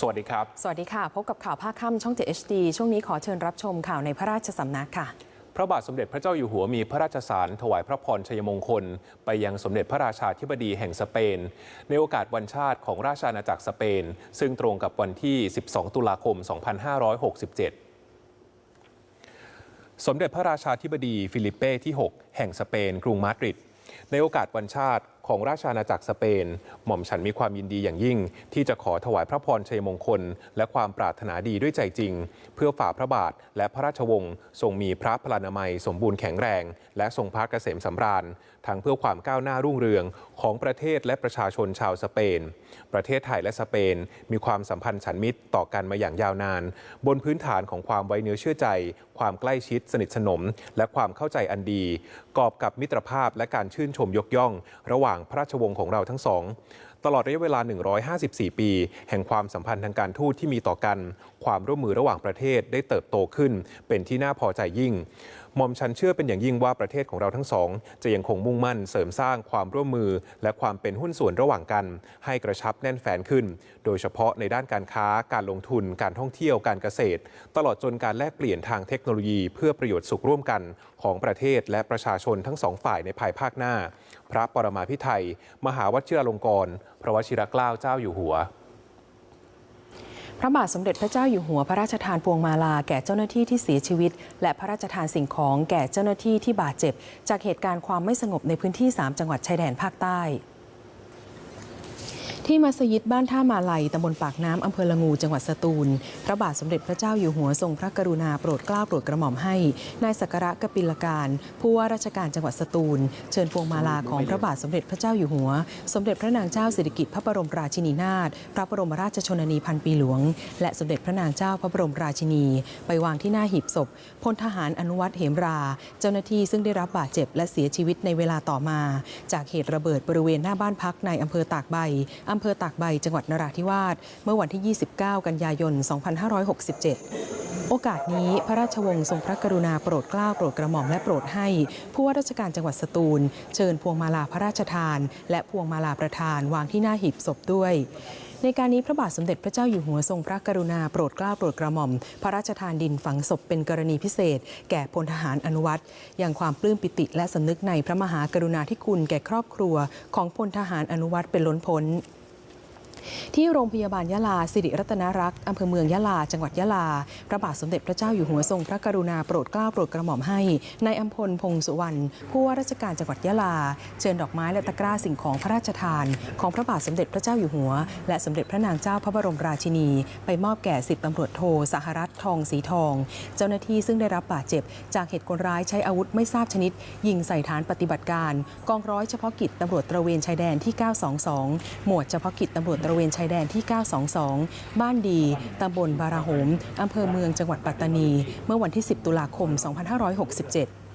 สวัสดีครับ สวัสดีค่ะ พบกับข่าวภาคค่ำช่อง 7 HD ช่วงนี้ขอเชิญรับชมข่าวในพระราชสำนักค่ะพระบาทสมเด็จพระเจ้าอยู่หัวมีพระราชสารถวายพระพรชัยมงคล ไปยังสมเด็จพระราชาธิบดีแห่งสเปน ในโอกาสวันชาติของราชอาณาจักรสเปน ซึ่งตรงกับวันที่ 12 ตุลาคม 2567สมเด็จพระราชาธิบดีฟิลิปเป้ที่ 6 แห่งสเปน กรุงมาดริด ในโอกาสวันชาติ ของราชอาณาจักรสเปน หม่อมฉันมีความยินดีอย่างยิ่ง ที่จะขอถวายพระพรชัยมงคล และความปรารถนาดีด้วยใจจริง เพื่อฝ่าพระบาทและพระราชวงศ์ทรงมีพระพลานามัยสมบูรณ์แข็งแรง และทรงพระเกษมสำราญ ทั้งเพื่อความก้าวหน้ารุ่งเรืองของประเทศและประชาชนชาวสเปน ประเทศไทยและสเปน มีความสัมพันธ์ฉันมิตรต่อกันมาอย่างยาวนาน บนพื้นฐานของความไว้เนื้อเชื่อใจ ความใกล้ชิดสนิทสนม และความเข้าใจอันดี กอบกับมิตรภาพและการชื่นชมยกย่อง ระหว่างพระราชวงศ์ของเราทั้งสองตลอดระยะเวลา 154 ปี แห่งความสัมพันธ์ทางการทูตที่มีต่อกัน ความร่วมมือระหว่างประเทศได้เติบโตขึ้น เป็นที่น่าพอใจยิ่ง มอมฉันเชื่อเป็นอย่างยิ่งว่าประเทศของเราทั้งสอง จะยังคงมุ่งมั่นเสริมสร้างความร่วมมือ และความเป็นหุ้นส่วนระหว่างกัน ให้กระชับแน่นแฟนขึ้น โดยเฉพาะในด้านการค้าการลงทุน การท่องเที่ยวการเกษตร ตลอดจนการแลกเปลี่ยนทางเทคโนโลยี เพื่อประโยชน์สุขร่วมกัน ของประเทศและประชาชนทั้งสองฝ่ายในภายภาคหน้า พระปรมาภิไธยมหาวชิราลงกรณ์พระวชิรเกล้าเจ้าอยู่หัว พระบาทสมเด็จพระเจ้าอยู่หัวพระราชทานพวงมาลาแก่เจ้าหน้าที่ที่เสียชีวิต และพระราชทานสิ่งของแก่เจ้าหน้าที่ที่บาดเจ็บ จากเหตุการณ์ความไม่สงบในพื้นที่ 3 จังหวัดชายแดนภาคใต้ ที่มัสยิดบ้านท่ามาลัยตำบลปากน้ำอำเภอละงู จังหวัดสตูล พระบาทสมเด็จพระเจ้าอยู่หัวทรงพระกรุณาโปรดเกล้าโปรดกระหม่อมให้ นายสักการะกปิลการ ผู้ว่าราชการจังหวัดสตูล เชิญพวงมาลาของพระบาทสมเด็จพระเจ้าอยู่หัว สมเด็จพระนางเจ้าสิริกิติ์พระบรมราชินีนาถ พระบรมราชชนนีพันปีหลวง และสมเด็จพระนางเจ้าพระบรมราชินี ไปวางที่หน้าหีบศพ พลทหารอนุวัฒน์เหมรา เจ้าหน้าที่ซึ่งได้รับบาดเจ็บและเสียชีวิตในเวลาต่อมา จากเหตุระเบิดบริเวณหน้าบ้านพักในอำเภอตากใบอำเภอตากใบจังหวัดนราธิวาสเมื่อวันที่ 29 กันยายน 2567 โอกาสนี้พระราชวงศ์ทรงพระกรุณาโปรดเกล้าโปรดกระหม่อมและโปรดให้ ผู้ว่าราชการจังหวัดสตูล เชิญพวงมาลาพระราชทาน และพวงมาลาประธานวางที่หน้าหีบศพด้วยในการนี้พระบาทสมเด็จพระเจ้าอยู่หัวทรงพระกรุณาโปรดเกล้าโปรดกระหม่อม พระราชทานดินฝังศพเป็นกรณีพิเศษ แก่พลทหารอนุวัตอย่างความปลื้มปิติและสำนึกในพระมหากรุณาธิคุณแก่ครอบครัวของพลทหารอนุวัตเป็นล้นพ้น ที่โรงพยาบาลยะลาสิริรัตนรักษ์อำเภอเมืองยะลา จังหวัดยะลา พระบาทสมเด็จพระเจ้าอยู่หัวทรงพระกรุณาโปรดเกล้าโปรดกระหม่อมให้ในายอัมพลพงสุวรรณผู้ว่าราชการจังหวัดยะลา เชิญดอกไม้และตะกร้าสิ่งของพระราชทาน ของพระบาทสมเด็จพระเจ้าอยู่หัว และสมเด็จพระนางเจ้าพระบรมราชินี ไปมอบแก่สิบตำรวจโทสหรัฐทองสีทอง เจ้าหน้าที่ซึ่งได้รับบาดเจ็บ จากเหตุคนร้ายใช้อาวุธไม่ทราบชนิด ยิงใส่ฐานปฏิบัติการ กองร้อยเฉพาะกิจตำรวจตระเวนชายแดนที่ 922 หมวดเฉพาะกิจตำรวจตระเวนชายแดนที่ 922 บ้านดี ตำบลบาราโหม อำเภอเมืองจังหวัดปัตตานี เมื่อวันที่ 10 ตุลาคม 2567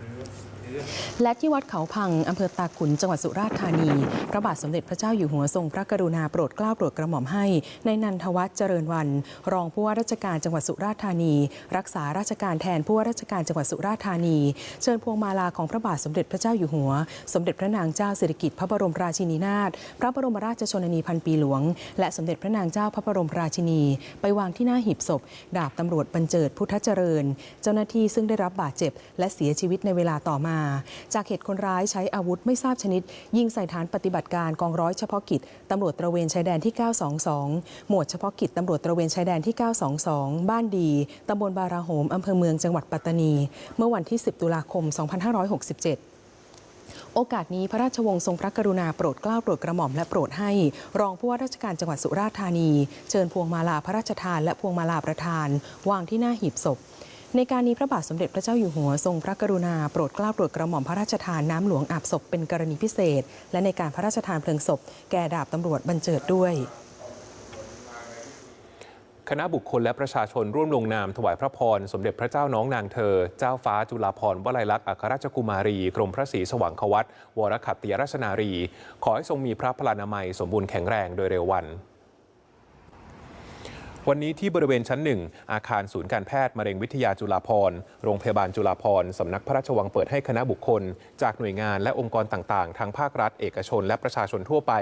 และที่วัดเขาพังอำเภอตาขุนจังหวัดสุราษฎร์ธานี พระบาทสมเด็จพระเจ้าอยู่หัวทรงพระกรุณาโปรดเกล้าโปรดกระหม่อมให้ ในนันทวัฒน์เจริญวัน รองผู้ว่าราชการจังหวัดสุราษฎร์ธานี รักษาราชการแทนผู้ว่าราชการจังหวัดสุราษฎร์ธานี เชิญพวงมาลาของพระบาทสมเด็จพระเจ้าอยู่หัว สมเด็จพระนางเจ้าสิริกิติ์พระบรมราชินีนาถพระบรมราชชนนีพันปีหลวง และสมเด็จพระนางเจ้าพระบรมราชินี ไปวางที่หน้าหีบศพ ดาบตำรวจบรรเจิดพุทธเจริญ เจ้าหน้าที่ซึ่งได้รับบาดเจ็บ และเสียชีวิตในเวลาต่อมาจากเหตุคนร้ายใช้อาวุธไม่ทราบชนิด ยิงใส่ฐานปฏิบัติการกองร้อยเฉพาะกิจตำรวจตระเวนชายแดนที่ 922 หมวดเฉพาะกิจตำรวจตระเวนชายแดนที่ 922 บ้านดีตำบลบาราโหมอำเภอเมืองจังหวัดปัตตานี เมื่อวันที่ 10 ตุลาคม 2567โอกาสนี้พระราชวงศ์ทรงพระกรุณาโปรดเกล้าโปรดกระหม่อมและโปรดให้ รองผู้ว่าราชการจังหวัดสุราษฎร์ธานี เชิญพวงมาลาพระราชทานและพวงมาลาประธาน วางที่หน้าหีบศพ ในการนี้พระบาทสมเด็จพระเจ้าอยู่หัวทรงพระกรุณาโปรดเกล้าโปรดกระหม่อมพระราชทานน้ำหลวงอาบศพเป็นกรณีพิเศษ และในการพระราชทานเพลิงศพ แก่ดาบตำรวจบรรเจิดด้วยคณะบุคคลและประชาชนร่วมลงนามถวายพระพร สมเด็จพระเจ้าน้องนางเธอ เจ้าฟ้าจุฬาภรณ์วลัยลักษณ์อัครราชกุมารี กรมพระศรีสว่างควัตวรขัตติยราชนารี ขอให้ทรงมีพระพลานามัยสมบูรณ์แข็งแรงโดยเร็ววัน วันนี้ที่บริเวณชั้นหนึ่งอาคารศูนย์การแพทย์มะเร็งวิทยาจุฬาภรณ์โรงพยาบาลจุฬาภรณ์สำนักพระราชวังเปิดให้คณะบุคคล จากหน่วยงานและองค์กรต่างๆ ทั้งภาครัฐ เอกชน และประชาชนทั่วไป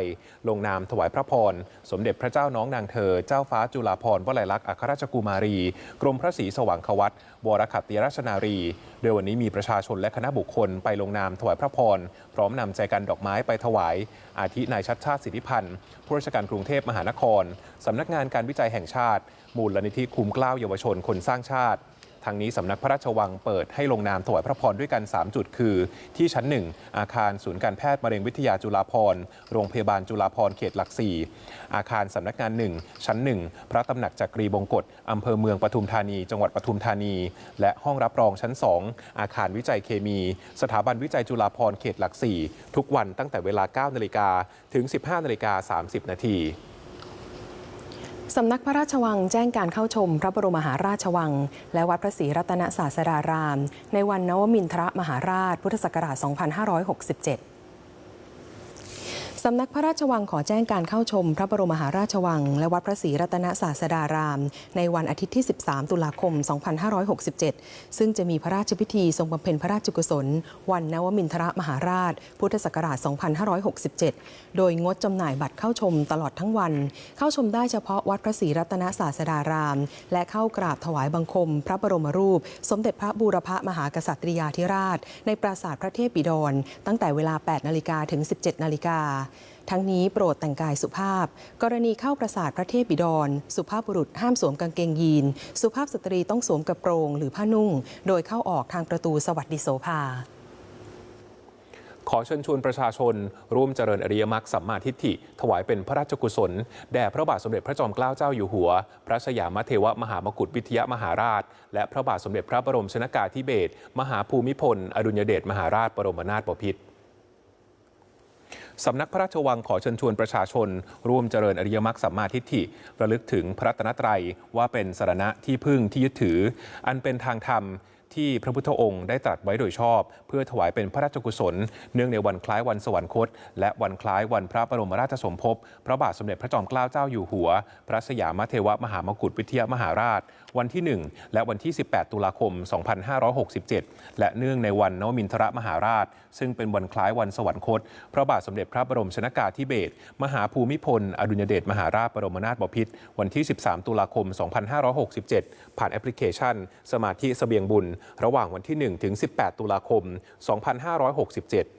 ลงนามถวายพระพร สมเด็จพระเจ้าน้องนางเธอ เจ้าฟ้าจุฬาภรณ์วลัยลักษณ์อัครราชกุมารี กรมพระศรีสว่างควัตวรขัตติราชนารี โดยวันนี้มีประชาชนและคณะบุคคลไปลงนามถวายพระพร พร้อมนำใจกันดอกไม้ไปถวาย อาทินายชัดชาติสิทธิพันธ์ผู้ราชการกรุงเทพมหานครสำนักงานการวิจัยแห่งชาติมูลนิธิคุ้มกล้าเยาวชนคนสร้างชาติทางนี้สำนักพระราชวังเปิดให้ลงนามถวายพระพรด้วยกัน 3 จุดคือ ที่ชั้น 1 อาคารศูนย์การแพทย์มะเร็งวิทยาจุฬาภรณ์โรงพยาบาลจุฬาภรณ์เขตหลัก 4 อาคารสำนักงาน 1 ชั้น 1 พระตำหนักจักรีบงกฎอำเภอเมืองปทุมธานี จังหวัดปทุมธานี และห้องรับรองชั้น 2 อาคารวิจัยเคมี สถาบันวิจัยจุฬาภรณ์เขตหลัก 4 ทุกวันตั้งแต่เวลา 9 นาฬิกาถึง 15 นาฬิกา 30 นาที สำนักพระราชวังแจ้งการเข้าชมพระบรมมหาราชวัง และวัดพระศรีรัตนศาสดาราม ในวันนวมินทรมหาราชพุทธศักราช 2567 สำนักพระราชวังขอแจ้งการเข้าชม พระบรมมหาราชวัง และวัดพระศรีรัตนศาสดาราม ในวันอาทิตย์ที่ 13 ตุลาคม 2567 ซึ่งจะมีพระราชพิธีทรงบำเพ็ญพระราชกุศล วันนวมินทรมหาราช พุทธศักราช 2567 โดยงดจำหน่ายบัตรเข้าชมตลอดทั้งวัน เข้าชมได้เฉพาะวัดพระศรีรัตนศาสดาราม และเข้ากราบถวายบังคม พระบรมรูป สมเด็จพระบูรพมหากษัตริยาธิราช ในปราสาทพระเทพบิดรตั้งแต่เวลา 8 นาฬิกาถึง 17 นาฬิกาทั้งนี้โปรดแต่งกายสุภาพ กรณีเข้าปราสาทพระเทพบิดร สุภาพบุรุษห้ามสวมกางเกงยีน สุภาพสตรีต้องสวมกระโปรงหรือผ้านุ่ง โดยเข้าออกทางประตูสวัสดิโสภาขอเชิญชวนประชาชน ร่วมเจริญอริยมรรคสัมมาทิฏฐิ ถวายเป็นพระราชกุศล แด่พระบาทสมเด็จพระจอมเกล้าเจ้าอยู่หัว พระสยามเทวมหามกุฏวิทยามหาราช และพระบาทสมเด็จพระบรมชนากาธิเบศรมหาภูมิพล อดุลยเดชมหาราชบรมนาถบพิตร สำนักพระราชวังขอเชิญชวนประชาชน ร่วมเจริญอริยมรรคสัมมาทิฏฐิระลึกถึงพระตนตรัยว่าเป็นสารณะที่พึ่งที่ยึดถือ อันเป็นทางธรรม ที่พระพุทธองค์ได้ตรัสไว้โดยชอบ เพื่อถวายเป็นพระราชกุศล เนื่องในวันคล้ายวันสวรรคต และวันคล้ายวันพระบรมราชสมภพพระบาทสมเด็จพระจอมเกล้าเจ้าอยู่หัว พระสยามเทวมหามกุฏวิทยามหาราช วันที่ 1 และวันที่ 18 ตุลาคม 2567 และเนื่องในวันนวมินทรมหาราช ซึ่งเป็นวันคล้ายวันสวรรคต พระบาทสมเด็จพระบรมชนากาธิเบศรมหาภูมิพล อดุลยเดชมหาราชบรมนาถบพิตรวันที่ 13 ตุลาคม 2567 ผ่านแอปพลิเคชัน สมาธิเสบียงบุญระหว่างวันที่ 1 ถึง 18 ตุลาคม 2567